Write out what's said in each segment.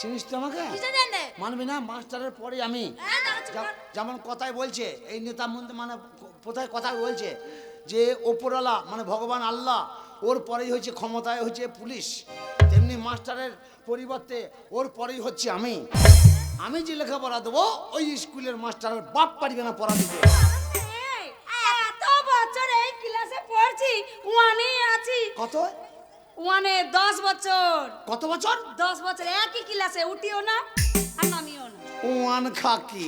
চিনিস তো আমাকে? মানবি না? মাস্টারের পরে আমি। হ্যাঁ, যেমন কথায় বলছে এই নেতা মন্ত্রী মানে কোথায় কথা বলছে? যে ওপরওয়ালা মানে ভগবান আল্লাহ ওর পরেই হচ্ছে ক্ষমতায় হচ্ছে পুলিশ। তেমনি মাস্টারের পরিবর্তে ওর পরেই হচ্ছে আমি। আমি যে লেখাপড়া দেবো ওই স্কুলের মাস্টারের বাপ পারবে না পড়া দিতে। এই, এত বছর এই ক্লাসে পড়ছি ওয়ানে আছি। কত? ওয়ানে দশ বছর। কত বছর? দশ বছর একই ক্লাসে উঠিও না আর নামিও না। ওয়ান খাকি।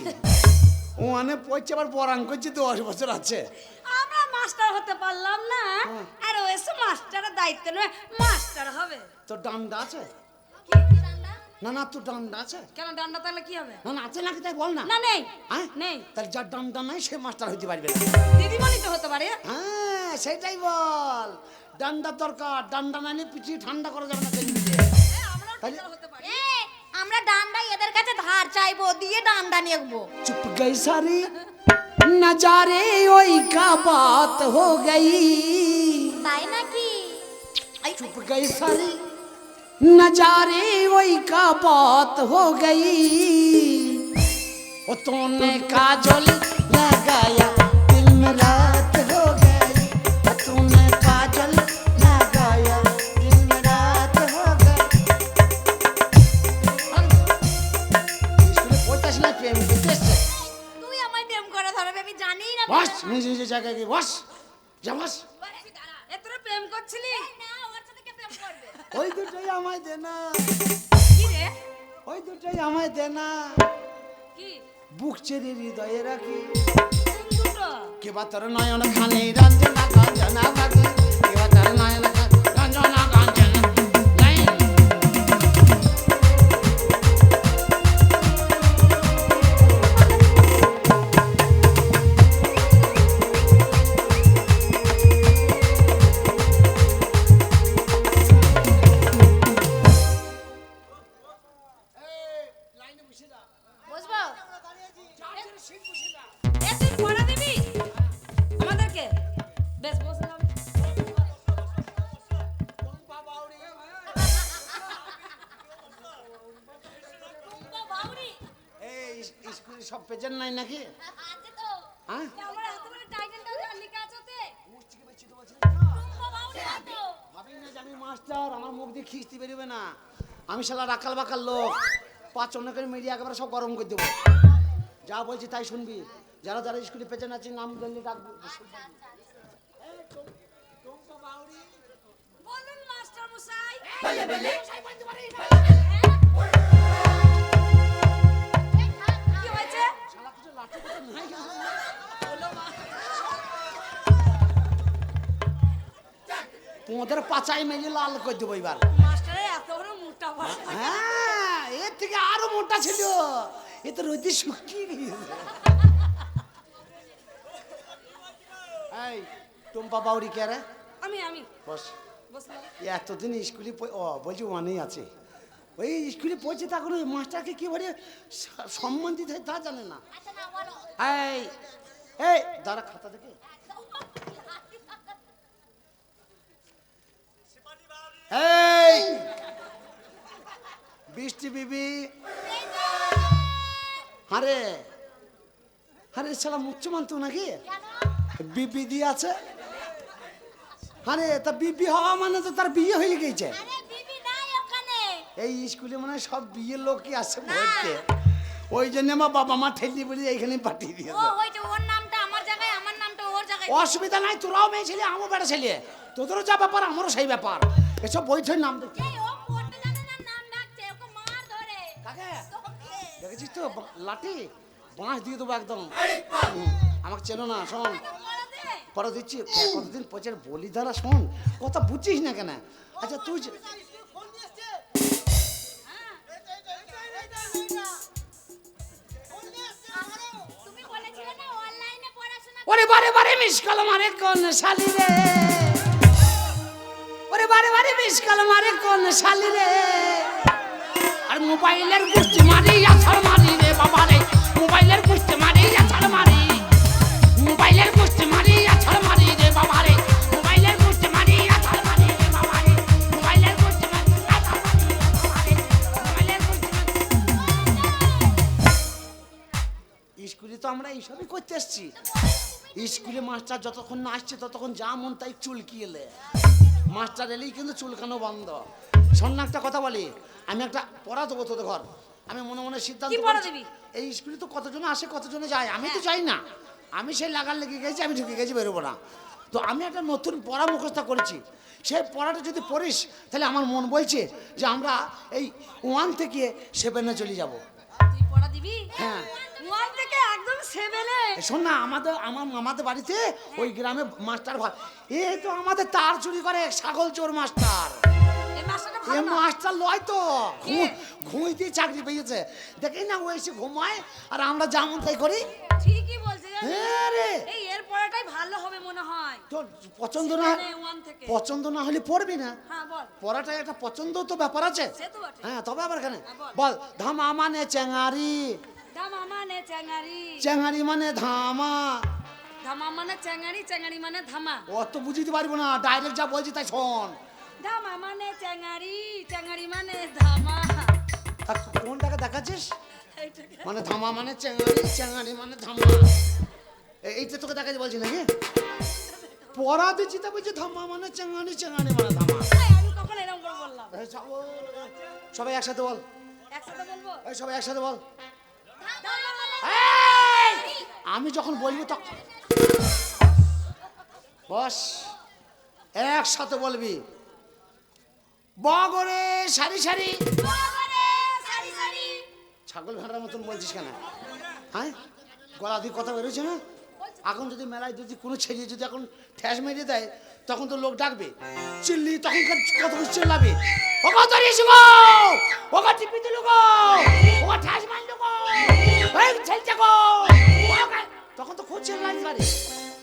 ওয়ানে পড়ছে আবার পড়াং করছে দশ বছর আছে। আমরা মাস্টার হতে পারলাম না। আর ওইসব মাস্টারের দায়িত্ব নয় মাস্টার হবে। তোর ডান্ডা আছে? না না তোর ডান্ডা আছে। কেন ডান্ডা তাহলে কি হবে? না না আছে নাকি তাই বল না। না নেই। হ্যাঁ? নেই। তাহলে যার ডান্ডা নাই সে মাস্টার হইতে পারবে দিদিমণি তো হতে পারে। হ্যাঁ সেটাই বল। ডান্ডার দরকার ডান্ডা না নিয়ে পিছিয়ে ঠান্ডা করা যাবে না কেন্দ্রে আমরাও তাহলে- টিচার হতে পারি এ, আমরা ডান্ডা এদের কাছে ধার চাইবো দিয়ে ডান্ডা নেবো चुप गई सारी नजारे ओई का बात हो गई তাই নাকি चुप गई सारी नजारे ओई का बात हो गई ओ तूने काजल लगाया আমি জানি না বস নিজে নিজে জায়গায় গিয়ে বস। যা বস। এ তোরা প্রেম করছিলি? না ওর সাথে কে প্রেম করবে? ওই দুটোই আমায় দে না। কি রে? ওই দুটোই আমায় দে না। কি? বুক চেরি হৃদয়ে রাখি। কেবা তোর নয়ন খানে রঞ্জনা গঞ্জনা বাজে পেজেন নাই নাকি? হ্যাঁ ভাবি না যে আমি মাস্টার আমার মুখ দিয়ে খিস্তি বেরোবে না। আমি শালা রাখাল বাকাল লোক। পাঁচ অনেকের মিডিয়া একেবারে সব গরম করে দেবো। যা বলছি তাই শুনবি। যারা যারা স্কুলে পেছনে আছে নাম ধরলে ডাকবি। বলুন মাস্টার মশাই তোমাদের পাচাই মেরে লাল করে দেবো এবার। হ্যাঁ এর থেকে আরও মোটা ছিল। এ তো রোদে শুকিয়ে গিয়েছে। এই টুম্পা বাউরি কে রে? আমি আমি। বস। এতদিন স্কুলে ও বলছি ওয়ানেই আছে। ওই স্কুলে পড়ছে তা কোনো মাস্টারকে কি বলে স- সম্মান দিতে তা জানে না। আচ্ছা এই এই দাঁড়া খাতা দেখে। এই বৃষ্টি বিবি। আরে আরে সালা মুখ্যমান তো নাকি? বিবি দিয়ে আছে। আরে তা বিবি হওয়া মানে তো তার বিয়ে হয়ে গেছে। এই স্কুলে মানে সব বিয়ের লোকই আছে ভর্তি ওই জন্য আমার বাবা মা ঠেলি বলে এইখানে পাঠিয়ে ও দিয়েছে হয়েছে ওর নামটা আমার জায়গায় আমার নামটা ওর জায়গায়। অসুবিধা নাই তোরাও মেয়ে ছেলে আমার বেড়া ছেলে। তোদেরও যা ব্যাপার আমারও সেই ব্যাপার। এসব বইঠই নাম দেখতে। এই ও পড়তে জানে না নাম ডাকছে ওকে মার ধরে। কাকে? দেখেছিস তো? লাঠি? বাঁশ দিয়ে দেবো একদম। আমাকে চেনো না শোন। পরে দিচ্ছি। কতদিন পচের বলি ধারা শোন। কথা বুঝছিস না কেন? আচ্ছা তুই ওরে বারে বারে মিস মারে কোন শালি রে? ওরে বারে বারে মিস মারে কোন শালি রে? আর মোবাইলের গুষ্টি মারি আছর মারি রে বাবা রে। মোবাইলের গুষ্টি মারি আছর মারি। মোবাইলের গুষ্টি মারি আছর মারি রে বাবা রে। মোবাইলের গুষ্টি মারি, আছাড় মারি রে বাবা রে। মোবাইলের গুষ্টি মারি মারি রে বাবা রে। মোবাইলের মারি। স্কুলে তো আমরা এইসবই করতে এসেছি। স্কুলে মাস্টার যতক্ষণ না আসছে ততক্ষণ যা মন তাই চুলকিয়ে এলে। মাস্টার এলেই কিন্তু চুলকানো বন্ধ। শোন না একটা কথা বলি আমি একটা পড়া দেবো তোদের ঘর। আমি মনে মনে সিদ্ধান্ত? এই স্কুলে তো কতজন আসে কতজনে যায়? আমি তো যাই না। আমি সেই লাগার লেগে গেছি আমি ঢুকে গেছি বেরোবো না। তো আমি একটা নতুন পড়া মুখস্থ করেছি। সেই পড়াটা যদি পড়িস তাহলে আমার মন বলছে যে আমরা এই ওয়ান থেকে সেভেনে চলে যাব। দিবি? হ্যাঁ। ওয়ান থেকে একদম সেভেনে শোন না আমাদের আমার মামাদের বাড়িতে ওই গ্রামে মাস্টার এ তো আমাদের তার চুরি করে ছাগল চোর মাস্টার। এ মাস্টার লয় তো। ঘুমিতে চাকরি পেয়েছে। দেখি না ও এসে ঘুমায় আর আমরা যেমন তাই করি। ঠিকই বলছে হ্যাঁ রে। পড়াটাই ভালো হবে মনে হয়। তোর পছন্দ না পছন্দ না হলে পড়বি না। হ্যাঁ বল। পড়াটা একটা পছন্দ তো ব্যাপার আছে। হ্যাঁ তবে আবার কেন হ্যাঁ, বল। ধামা মানে চেঙারি ধামা মানে চ্যাঙারি। চেঙারি মানে ধামা। ধামা মানে চ্যাঙারি চ্যাঙারি মানে ধামা। অত বুঝিতে পারব না। ডাইরেক্ট যা বলছি তাই শোন। ধামা মানে চ্যাঙারি চ্যাঙারি মানে ধামা। কোনটাকে দেখাচ্ছিস? মানে ধামা মানে চেঙারি চেঙারি মানে ধামা। এইটা তোকে দেখাচ্ছি বলছি নাকি পড়া দিচ্ছি তা বলছি ধামা মানে চেঙারি চেঙারি মানে ধামা। আমি কখন এরকম করে বললাম? সবাই একসাথে বল। একসাথে বলব? সবাই একসাথে বল। মানে আমি যখন বলব তখন বস একসাথে বলবি। বগরে সারি সারি। সারি সারি। ছাগল ভেড়ার মতন বলছিস কেন? হ্যাঁ? গলা দিয়ে কথা বেরোচ্ছে না? এখন যদি মেলায় যদি কোনো ছেলে যদি এখন ঠ্যাস মেরে দেয় তখন তো লোক ডাকবে। চিল্লি তখন কত চিল্লাবে। ও কত রিস গো! ও টিপি দিল গো! ও কত ঠ্যাস মারলো গো! এই ছেলছে গো! তখন তো খুব চিল্লাতে পারে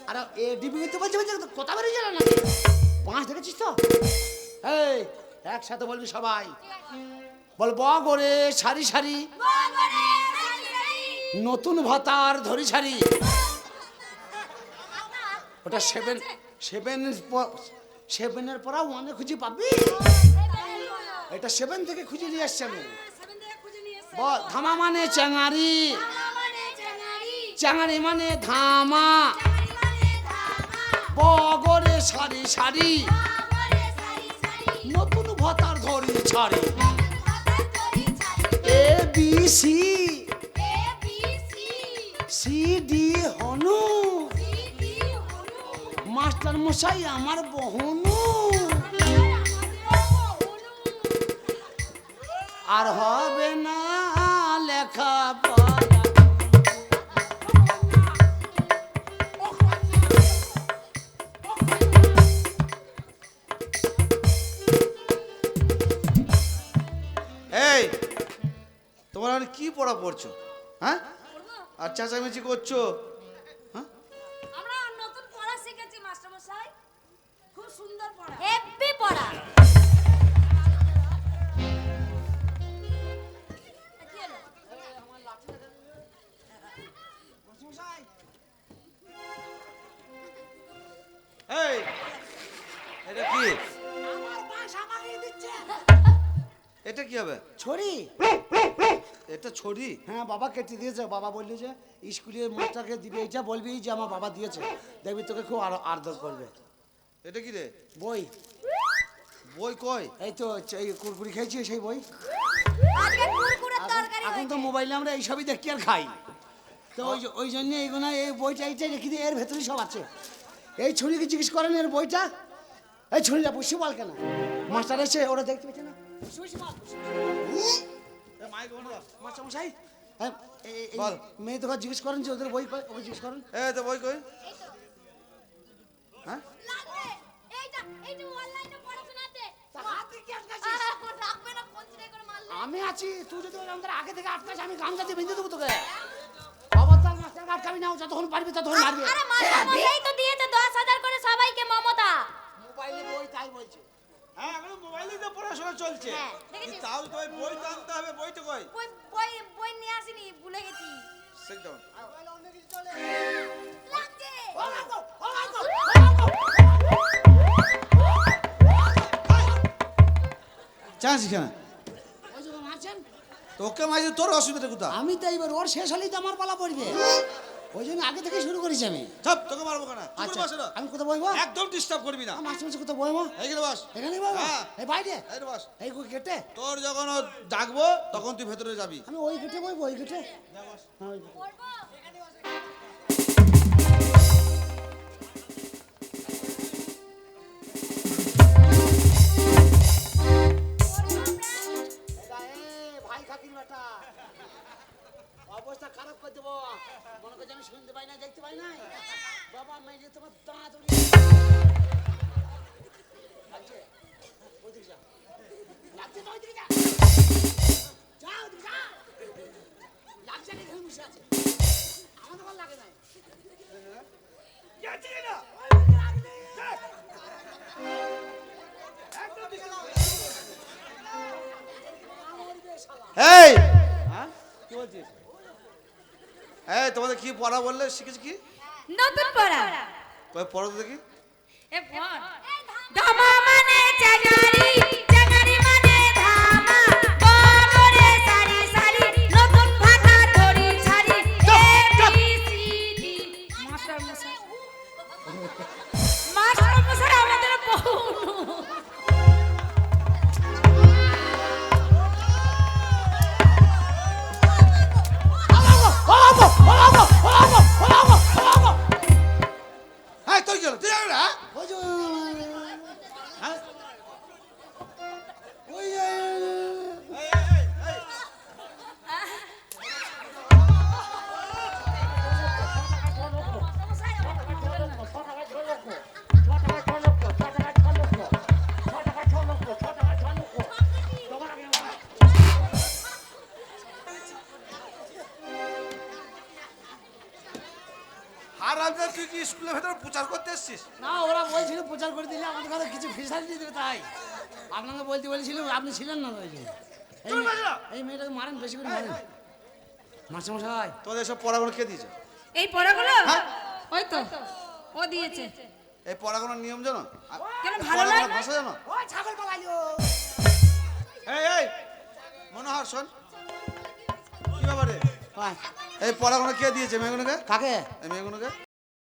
আর এ ডিবি তো বলছে বলছে কথা বেরিয়ে গেল না পাঁচ দেখেছিস তো? এই একসাথে বলবি সবাই। বল বগরে সারি সারি। সারি সারি। নতুন ভাতার ধরি ছাড়ি ওটা সেভেন সেভেন সেভেনের পরা ওয়ানে খুঁজে পাবি? এটা সেভেন থেকে খুঁজে নিয়ে আসছি আমি। বল ধামা মানে চ্যাঙারি। চ্যাঙারি মানে ধামা। বগরে সারি সারি। নতুন ভাতার ধরি ছাড়ি। A B C. C. D Hanu master মশাই, আমার বহনু। আর হবে না লেখা এই, তোমার কি পড়া পড়ছো হ্যাঁ? আর চেঁচামেচি করছ? এটা কি? এটা কি হবে? ছড়ি। এটা ছড়ি? হ্যাঁ বাবা কেটে দিয়েছে। বাবা বললি যে স্কুলের মাস্টারকে দিবি। এইটা বলবি যে আমার বাবা দিয়েছে। দেখবি তোকে খুব আরও আদর করবে। এটা কি রে? বই। বই কই? এই তো এই কুরকুরি খেয়েছি সেই বই? এখন- এখন তো মোবাইলে আমরা এইসবই দেখি আর খাই। তো ওই ওই জন্য এইগুলো এই বইটা এইটা রেখে দিই এর ভেতরে সব আছে। এই ছুরিকে জিজ্ঞেস করেন এর বইটা? এই ছুরিটা বসে বল কেন? মাস্টার এসে ওরা দেখতে পেয়েছে না। মাস্টার মশাই হ্যাঁ, বল। মেয়ে তোকে জিজ্ঞেস করেন যে ওদের বই জিজ্ঞেস করেন। এই তো বই কই? হ্যাঁ? লাগবে এইটা এইটা অনলাইনে পড়াশোনাতে। তা হাতে কি আটকাছিস? রাখবে না কোচিনে করে মারলে? আমি আছি তুই যদি ওই আমাদের আগে থেকে আটকাস আমি গামছা দিয়ে বেঁধে দেবো তোকে। খবরদার মাস্টার আটকাবি না যতক্ষণ পারবি ততক্ষণ মারবি। আরে মাস্টার মশাই তো দিয়েছে দশ হাজার করে সবাইকে মমতা মোবাইলে বই তাই বলছে। হ্যাঁ এখন মোবাইলেই তো পড়াশোনা চলছে। হ্যাঁ, তাও তো ওই বই তো আনতে হবে বই তো কই? বই বই বই নিয়ে আসিনি ভুলে গেছি। সিট ডাউন লাগছে। চান্স কেন ওই যে মারছেন তোকে মাঝে তোর অসুবিধা কোথা আমি তো এইবার ওর শেষ হলেই তো আমার পালা পড়বে। ওই জন্য আগে থেকে শুরু করেছি আমি। সব তোকে মারবো কেন? আচ্ছা। আমি কোথায় বসবো একদম ডিস্টার্ব করবি না। মাসে মাসে কোথায় বসবো এইখানে বস। এখানে বসবো হ্যাঁ। এই বাইরে? এই বস। এই গেটে? তোর যখন ডাকবো তখন তুই ভেতরে যাবি। আমি ওই গেটে বসবো ওই গেটে? হ্যাঁ, ভাই কাকির বেটা। অবস্থা খারাপ করে দেবো। মনে করছি আমি শুনতে পাই না দেখতে পাই নাই বাবা মেয়ে তোমার দাঁত এই তোমাদের কি পড়া বললে? শিখেছি কি? নতুন পড়া। কয় পড়ো দেখি। এ পড়। দামা মানে চাগারি স্কুলের ভেতরে প্রচার করতে এসছিস? না ওরা বলছিল প্রচার করে দিলে আমাদের কাছে কিছু ফেসালিটি দেবে তাই। আপনাকে বলতে বলেছিল আপনি ছিলেন না ওই এই মেয়েটাকে মারেন বেশি করে মারেন। মাস্টারমশাই। তোদের সব পড়াগুলো কে দিয়েছে? এই পড়াগুলো? হ্যাঁ। ওই তো। ও দিয়েছে। এই পড়াগুলোর নিয়ম জানো? কেন ভালো লাগে? ভাষা জানো? ও ছাগল পালাইলো। এই এই। মনোহর শোন। কি ব্যাপারে? ভাই এই পড়াগুলো কে দিয়েছে মেয়েগুলোকে? কাকে? এই মেয়েগুলোকে?